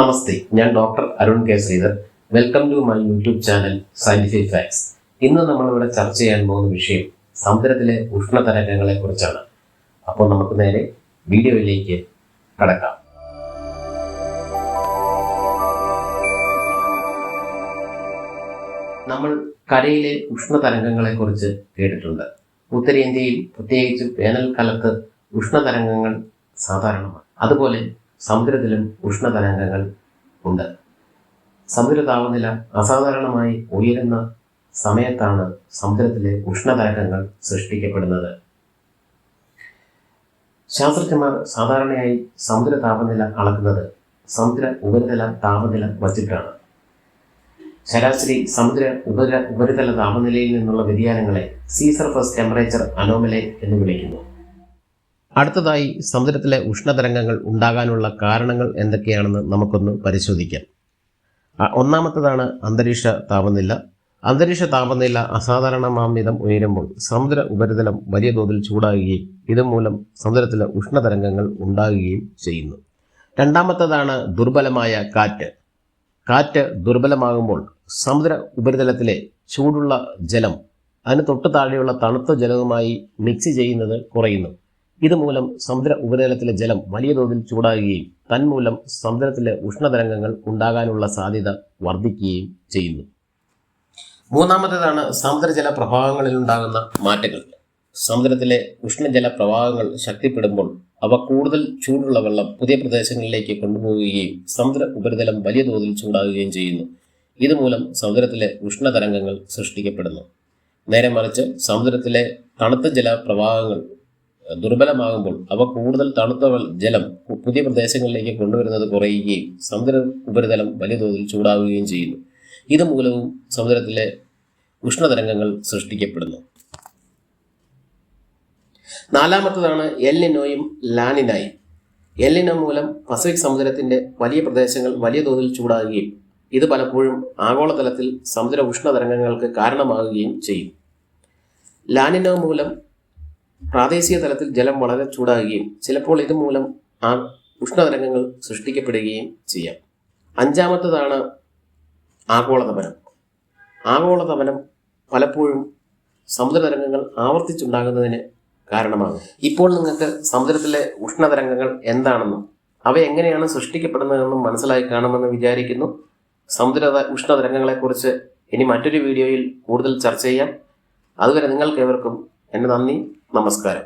നമസ്തേ ഞാൻ doctor Arun K Sridhar welcome to my YouTube channel scientific facts ഇന്ന് നമ്മളിവിടെ ചർച്ച ചെയ്യാൻ പോകുന്ന വിഷയം സമുദ്രത്തിലെ ഉഷ്ണതരംഗങ്ങളെ കുറിച്ചാണ്. അപ്പോൾ നമുക്ക് നേരെ വീഡിയോയിലേക്ക് കടക്കാം. നമ്മൾ കരയിലെ ഉഷ്ണതരംഗങ്ങളെ കുറിച്ച് കേട്ടിട്ടുണ്ട്. ഉത്തരേന്ത്യയിൽ പ്രത്യേകിച്ച് വേനൽക്കാലത്ത് ഉഷ്ണതരംഗങ്ങൾ സാധാരണമാണ്. അതുപോലെ സമുദ്രത്തിലും ഉഷ്ണതരംഗങ്ങൾ ഉണ്ട്. സമുദ്ര താപനില അസാധാരണമായി ഉയരുന്ന സമയത്താണ് സമുദ്രത്തിലെ ഉഷ്ണതരംഗങ്ങൾ സൃഷ്ടിക്കപ്പെടുന്നത്. ശാസ്ത്രജ്ഞന്മാർ സാധാരണയായി സമുദ്ര താപനില അളക്കുന്നത് സമുദ്ര ഉപരിതല താപനില വച്ചിട്ടാണ്. ശരാശരി സമുദ്ര ഉപര ഉപരിതല താപനിലയിൽ നിന്നുള്ള വ്യതിയാനങ്ങളെ സീ സർഫസ് ടെമ്പറേച്ചർ അനോമലെ എന്ന് വിളിക്കുന്നു. അടുത്തതായി സമുദ്രത്തിലെ ഉഷ്ണതരംഗങ്ങൾ ഉണ്ടാകാനുള്ള കാരണങ്ങൾ എന്തൊക്കെയാണെന്ന് നമുക്കൊന്ന് പരിശോധിക്കാം. ഒന്നാമത്തതാണ് അന്തരീക്ഷ താപനില. അന്തരീക്ഷ താപനില അസാധാരണമാംവിധം ഉയരുമ്പോൾ സമുദ്ര ഉപരിതലം വലിയ തോതിൽ ചൂടാകുകയും ഇതുമൂലം സമുദ്രത്തിലെ ഉഷ്ണതരംഗങ്ങൾ ഉണ്ടാകുകയും ചെയ്യുന്നു. രണ്ടാമത്തതാണ് ദുർബലമായ കാറ്റ്. കാറ്റ് ദുർബലമാകുമ്പോൾ സമുദ്ര ഉപരിതലത്തിലെ ചൂടുള്ള ജലം അതിന് തൊട്ട് താഴെയുള്ള തണുത്ത ജലവുമായി മിക്സ് ചെയ്യുന്നത് കുറയുന്നു. ഇതുമൂലം സമുദ്ര ഉപരിതലത്തിലെ ജലം വലിയ തോതിൽ ചൂടാകുകയും തന്മൂലം സമുദ്രത്തിലെ ഉഷ്ണതരംഗങ്ങൾ ഉണ്ടാകാനുള്ള സാധ്യത വർദ്ധിക്കുകയും ചെയ്യുന്നു. മൂന്നാമത്തേതാണ് സമുദ്രജല പ്രവാഹങ്ങളിൽ ഉണ്ടാകുന്ന മാറ്റങ്ങൾ. സമുദ്രത്തിലെ ഉഷ്ണജല പ്രവാഹങ്ങൾ ശക്തിപ്പെടുമ്പോൾ അവ കൂടുതൽ ചൂടുള്ള വെള്ളം പുതിയ പ്രദേശങ്ങളിലേക്ക് കൊണ്ടുപോവുകയും സമുദ്ര ഉപരിതലം വലിയ തോതിൽ ചൂടാകുകയും ചെയ്യുന്നു. ഇതുമൂലം സമുദ്രത്തിലെ ഉഷ്ണതരംഗങ്ങൾ സൃഷ്ടിക്കപ്പെടുന്നു. നേരെ മറിച്ച് സമുദ്രത്തിലെ തണുത്ത ജല പ്രവാഹങ്ങൾ ദുർബലമാകുമ്പോൾ അവ കൂടുതൽ തണുത്ത ജലം പുതിയ പ്രദേശങ്ങളിലേക്ക് കൊണ്ടുവരുന്നത് കുറയുകയും സമുദ്ര ഉപരിതലം വലിയ തോതിൽ ചൂടാവുകയും ചെയ്യുന്നു. ഇതുമൂലവും സമുദ്രത്തിലെ ഉഷ്ണതരംഗങ്ങൾ സൃഷ്ടിക്കപ്പെടുന്നു. നാലാമത്തതാണ് എല്ലിനോയും ലാനിനായും. എല്ലിനോ മൂലം പസഫിക് സമുദ്രത്തിന്റെ വലിയ പ്രദേശങ്ങൾ വലിയ തോതിൽ ചൂടാകുകയും ഇത് പലപ്പോഴും ആഗോളതലത്തിൽ സമുദ്ര ഉഷ്ണതരംഗങ്ങൾക്ക് കാരണമാകുകയും ചെയ്യും. ലാനിനോ മൂലം പ്രാദേശിക തലത്തിൽ ജലം വളരെ ചൂടാകുകയും ചിലപ്പോൾ ഇതുമൂലം ആ ഉഷ്ണതരംഗങ്ങൾ സൃഷ്ടിക്കപ്പെടുകയും ചെയ്യാം. അഞ്ചാമത്തതാണ് ആഗോളതപനം. ആഗോളതപനം പലപ്പോഴും സമുദ്രതരംഗങ്ങൾ ആവർത്തിച്ചുണ്ടാകുന്നതിന് കാരണമാകും. ഇപ്പോൾ നിങ്ങൾക്ക് സമുദ്രത്തിലെ ഉഷ്ണതരംഗങ്ങൾ എന്താണെന്നും അവ എങ്ങനെയാണ് സൃഷ്ടിക്കപ്പെടുന്നതെന്നും മനസ്സിലായി കാണുമെന്ന് വിചാരിക്കുന്നു. സമുദ്ര ഉഷ്ണതരംഗങ്ങളെക്കുറിച്ച് ഇനി മറ്റൊരു വീഡിയോയിൽ കൂടുതൽ ചർച്ച ചെയ്യാം. അതുവരെ നിങ്ങൾക്ക് ഏവർക്കും എന്റെ നന്ദി. നമസ്കാരം.